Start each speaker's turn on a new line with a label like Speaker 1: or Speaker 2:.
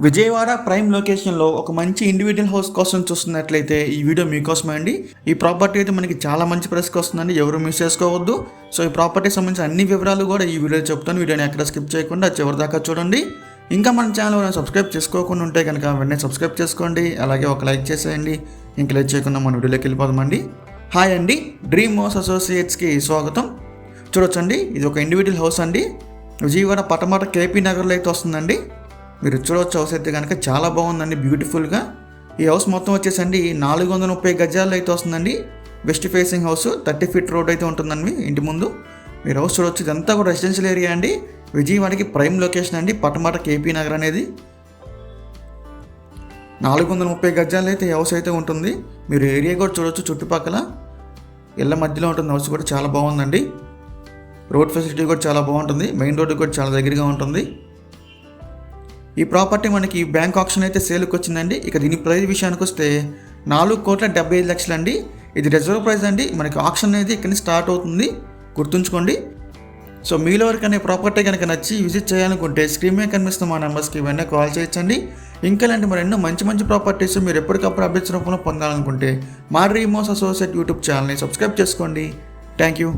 Speaker 1: Vijayawada prime లొకేషన్లో ఒక మంచి ఇండివిజువల్ హౌస్ కోసం చూస్తున్నట్లయితే ఈ వీడియో మీకోసమే అండి. ఈ ప్రాపర్టీ అయితే మనకి చాలా మంచి ప్రైస్కి వస్తుందండి. ఎవరు మిస్ చేసుకోవద్దు. సో ఈ ప్రాపర్టీ సంబంధించిన అన్ని వివరాలు కూడా ఈ వీడియో చెప్తాను. వీడియోని ఎక్కడ స్కిప్ చేయకుండా చివరి దాకా చూడండి. ఇంకా మన ఛానల్ సబ్స్క్రైబ్ చేసుకోకుండా ఉంటే కనుక వెంటనే సబ్స్క్రైబ్ చేసుకోండి. అలాగే ఒక లైక్ చేసేయండి. ఇంకా లైక్ చేయకుండా మన వీడియోలోకి వెళ్ళిపోదామండి. హాయ్ అండి. డ్రీమ్ హౌస్ అసోసియేట్స్కి స్వాగతం. చూడొచ్చండి. ఇది ఒక ఇండివిజువల్ హౌస్ అండి. విజయవాడ పటమాట కేపీ నగర్లో అయితే వస్తుందండి. మీరు చూడవచ్చు హౌస్ అయితే కనుక చాలా బాగుందండి బ్యూటిఫుల్గా ఈ హౌస్ మొత్తం వచ్చేసండి నాలుగు వందల ముప్పై గజాల్లో అయితే వస్తుందండి. West facing house thirty feet road అయితే ఉంటుందండి ఇంటి ముందు. మీరు హౌస్ చూడవచ్చు ఇదంతా కూడా రెసిడెన్షియల్ ఏరియా అండి. విజయవాడకి ప్రైమ్ లొకేషన్ అండి పటమాట కేపీ నగర్ అనేది. నాలుగు వందల ముప్పై గజాలు అయితే హౌస్ అయితే ఉంటుంది. మీరు ఏరియా కూడా చూడవచ్చు చుట్టుపక్కల. ఇళ్ళ మధ్యలో ఉంటుంది హౌస్ కూడా చాలా బాగుందండి. రోడ్ ఫెసిలిటీ కూడా చాలా బాగుంటుంది మెయిన్ రోడ్డు కూడా చాలా దగ్గరగా ఉంటుంది. ఈ ప్రాపర్టీ మనకి బ్యాంక్ ఆప్షన్ అయితే సేల్కి వచ్చిందండి. ఇక దీని ప్రైస్ విషయానికి వస్తే నాలుగు కోట్ల డెబ్బై ఐదు లక్షలు అండి ఇది రిజర్వ్ ప్రైస్ అండి. మనకి ఆప్షన్ అనేది ఇక్కడ స్టార్ట్ అవుతుంది. గుర్తుంచుకోండి. సో మీలో ఎవరికైనా ప్రాపర్టీ కనుక నచ్చి విజిట్ చేయాలనుకుంటే స్క్రీన్ మీద కనిపిస్తున్న మా నెంబర్స్కి వెంటనే కాల్ చేయొచ్చండి. ఇంకా ఇలాంటి మరి ఎన్నో మంచి మంచి ప్రాపర్టీస్ మీరు ఎప్పటికప్పుడు అభ్యర్థి రూపంలో పొందాలనుకుంటే మా రీమోస్ అసోసియేట్ యూట్యూబ్ ఛానల్ని సబ్స్క్రైబ్ చేసుకోండి. Thank you